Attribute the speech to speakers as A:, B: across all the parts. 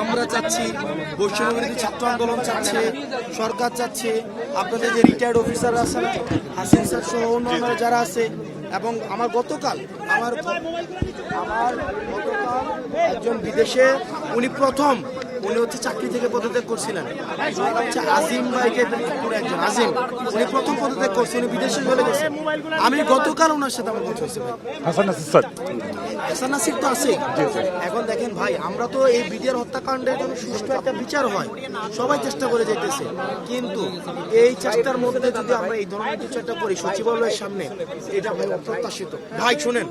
A: আমরা চাচ্ছি বৈষ্ণবী ছাত্র আন্দোলন চাচ্ছে, সরকার চাচ্ছে, আপনাদের যে রিটায়ার্ড অফিসার আছে হাসিন স্যার সহ অন্যান্য যারা আছে, এবং আমার গতকাল আমার আমার গতকাল একজন বিদেশে, উনি প্রথম উনি হচ্ছে চাকরি থেকে পদত্যাগ করছিলেন। হচ্ছে আজিম ভাইকে পুরো একজন? আজিম উনি প্রথম পদত্যাগ করছে উনি বিদেশে চলে গেছেন আমি গতকাল ওনার সাথে আমার কথা হয়েছে ভাই।
B: হাসান নাসির স্যার।
A: হাসান নাসির তো আছে। এখন দেখেন ভাই আমরা তো এই বিডিআর হত্যাকাণ্ডের জন্য সুষ্ঠু একটা বিচার হয় সবাই চেষ্টা করে যেতেছে কিন্তু এই চেষ্টার মধ্যে যদি আমরা এই ধরনের কিছু একটা করি সচিবালয়ের সামনে এটা ভাই অপ্রত্যাশিত। ভাই শুনেন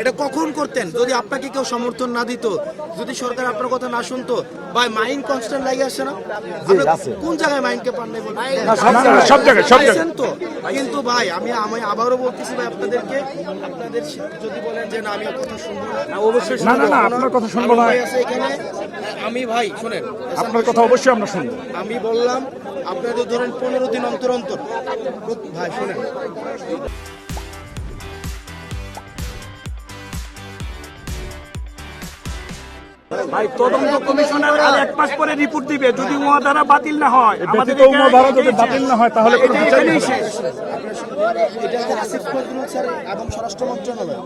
A: এটা কখন করতেন? যদি আপনাকে কেউ সমর্থন না দিত যদি সরকার আপনার কথা না শুনতো ভাই মাইন্ড কনস্ট্যান্ট লাগে আসে না? কোন জায়গায় মাইন্ডকে পান নাই
B: সব জায়গায়, সব জায়গায়, সব জায়গায়।
A: পাইছেন তো? কিন্তু ভাই আমি আমি আবারও বলতেছি ভাই আপনাদেরকে আপনাদের যদি বলেন যে না আমি কথা শুনব না। অবশ্যই
B: না, না, না, আপনার কথা শুনব না।
A: এখানে? আমি ভাই শুনেন।
B: আপনার কথা অবশ্যই আমরা শুনব।
A: আমি বললাম আপনাদের ধরেন পনেরো দিন অন্তর অন্তর। ভাই শুনেন।
C: ভাই তদন্ত কমিশনার আর এক মাস পরে রিপোর্ট দিবে যদি উহা দ্বারা বাতিল না হয় আমাদের
B: যদি বাতিল না হয় তাহলে
A: আসিফ নজরুল এবং স্বরাষ্ট্র মন্ত্রণালয়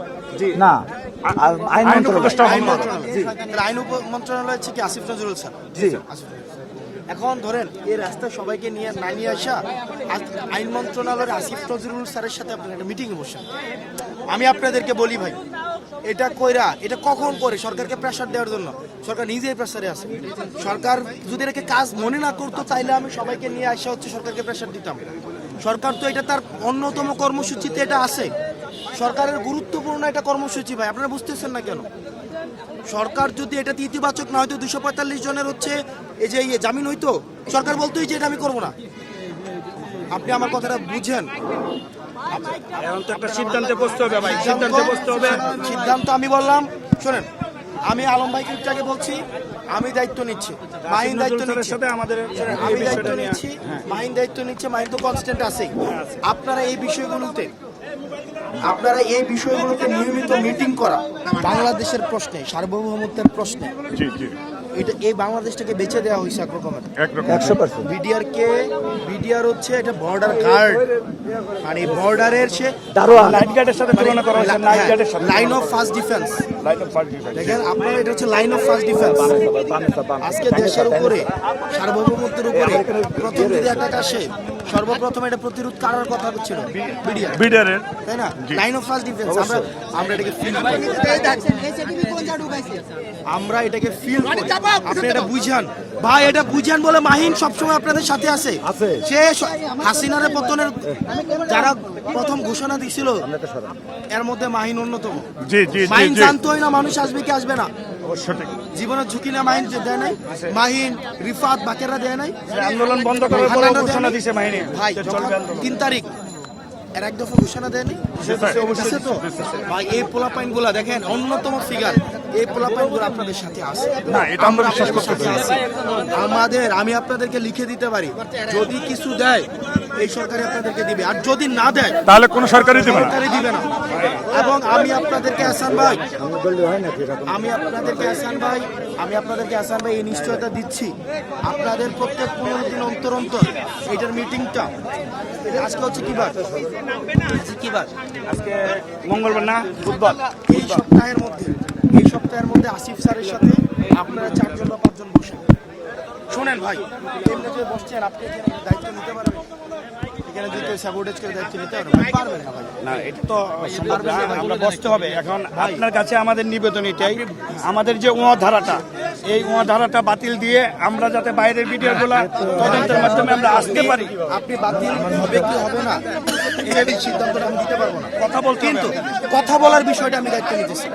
B: না। আইন
A: আইন
B: মন্ত্রণালয়।
A: আইন মন্ত্রণালয়। তাহলে আইন উপ- মন্ত্রণালয় হচ্ছে কি আসিফ নজরুল স্যার?
B: জি।
A: এখন ধরেন এই রাস্তায় সবাইকে নিয়ে না নিয়ে আসা আইন মন্ত্রণালয়ের আসিফ নজরুল স্যারের সাথে আপনার একটা মিটিংয়ে বসেন। আমি আপনাদেরকে বলি ভাই এটা কইরা, এটা কখন করে? সরকারকে প্রেশার দেওয়ার জন্য। সরকার নিজেই প্রেশারে আছে। সরকার যদি এটাকে কাজ মনে না করতো, তাইলে আমি সবাইকে নিয়ে আসা হচ্ছে সরকারকে প্রেশার দিতাম। সরকার তো এটা তার অন্যতম কর্মসূচিতে এটা আছে। সরকারের গুরুত্বপূর্ণ একটা কর্মসূচি ভাই, আপনারা বুঝতেছেন না কেন? সরকার যদি এটা ইতিবাচক না হয়তো দুশো পঁয়তাল্লিশ জনের হচ্ছে এই যে ইয়ে জামিন হইতো, সরকার বলতোই যে এটা আমি করব না। আপনি আমার কথাটা বুঝেন।
C: এখন তো একটা সিদ্ধান্তে বসতে হবে ভাই সিদ্ধান্তে বসতে হবে।
A: সিদ্ধান্ত আমি বললাম শোনেন আমি আলম ভাইকে একটু বলছি আমি দায়িত্ব নিচ্ছি মাহিন দায়িত্ব নিচ্ছে।
C: সাথে আমাদের
A: আমি দায়িত্ব নিচ্ছি মাহিন দায়িত্ব নিচ্ছে মাহিন তো কনস্ট্যান্ট আছেই। আপনারা এই বিষয়গুলোতে আপনারা এই বিষয়গুলোতে নিয়মিত মিটিং করা বাংলাদেশের প্রশ্নে সার্বভৌমত্বের প্রশ্নে
B: জি জি।
A: এটা এই বাংলাদেশটাকে বেছে দেওয়া হয়েছে একরকমের
D: একশো পার্সেন্ট।
A: বিডিআর কে বিডিআর হচ্ছে এটা বর্ডার গার্ড মানে বর্ডারের সে
C: নাইট গার্ডের সাথে তুলনা করা হয়েছে নাইট গার্ডের সাথে।
A: Line of first defence
B: line of
A: দেখেন আপনার এটা হচ্ছে লাইন অফ ফার্স্ট ডিফেন্স আজকে দেশের উপরে সার্বভৌমত্বের উপরে প্রথম যদি অ্যাটাক আসে সর্বপ্রথম এটা প্রতিরোধ করার কথা ছিল। বিডিআর।
B: বিডারের
A: তাই না? লাইন অফ ফার্স্ট ডিফেন্স আমরা আমরা এটাকে ফিল আমরা এটাকে ফিল আপনি এটা বুঝান। ভাই এটা বুঝান বলে মাহিন সবসময় আপনাদের সাথে আছে।
D: আছে।
A: সে হাসিনার পতনের যারা প্রথম ঘোষণা দিছিল এর মধ্যে মাহিন অন্যতম।
B: জি জি জি
A: মাহিন জানতোই না মানুষ আসবে কি আসবে না।
B: সঠিক
A: জীবনের ঝুঁকি না মাহিন যে দেয় নাই মাহিন রিফাত বাকেরা দেয় নাই।
C: আন্দোলন বন্ধ করার বড় ঘোষণা দিছে বাহিনী
A: ভাই তিন তারিখ এর এক দফা ঘোষণা দেয়নি দিছে তো? ভাই এই পোলাপাইনগুলা দেখেন অন্যতম ফিগার এই পোলাপাইনগুলো আপনাদের সাথে আছে।
B: না, এটা আমরা বিশ্বাস।
A: আছি। আমাদের আমি আপনাদেরকে লিখে দিতে পারি যদি কিছু দেয় এই সরকারি আপনাদেরকে দিবে। আর যদি না দেয়
B: তাহলে কোনো সরকারই দেবে না।
A: সরকারি দিবে না। এবং আমি আপনাদেরকে আসান ভাই
D: হয়
A: আমি আপনাদেরকে আসান ভাই আমি আপনাদেরকে আসান ভাই এই নিশ্চয়তা দিচ্ছি। আপনাদের প্রত্যেক পনেরো দিন অন্তর অন্তর এটার মিটিংটা আজকে হচ্ছে কি বার? আজকে কি বার?
C: আজকে মঙ্গলবার না বুধবার?
A: এই সপ্তাহের মধ্যে এই সপ্তাহের মধ্যে আসিফ স্যারের সাথে আপনারা চারজন বা পাঁচজন বসেন শোনেন ভাই। এমনি যে বসছেন আপনি দায়িত্ব নিতে পারবেন? এখানে যদি সাবোর্টেজ করে দায়িত্ব নিতে পারবেন? না
C: এটা তো সম্ভব না। আমরা বসতে হবে। এখন আপনার কাছে আমাদের নিবেদন এটাই। আমাদের যে ধারাটা এই ধারাটা বাতিল দিয়ে আমরা যাতে বাইরের ভিডিওগুলো তদন্তের মাধ্যমে আমরা আসতে পারি।
A: আপনি বাতিল হবে কি হবে না এই সিদ্ধান্তটা আমি দিতে পারব না।
C: কথা বলতে
A: কিন্তু কথা বলার বিষয়টা আমি দায়িত্ব নিতেছি।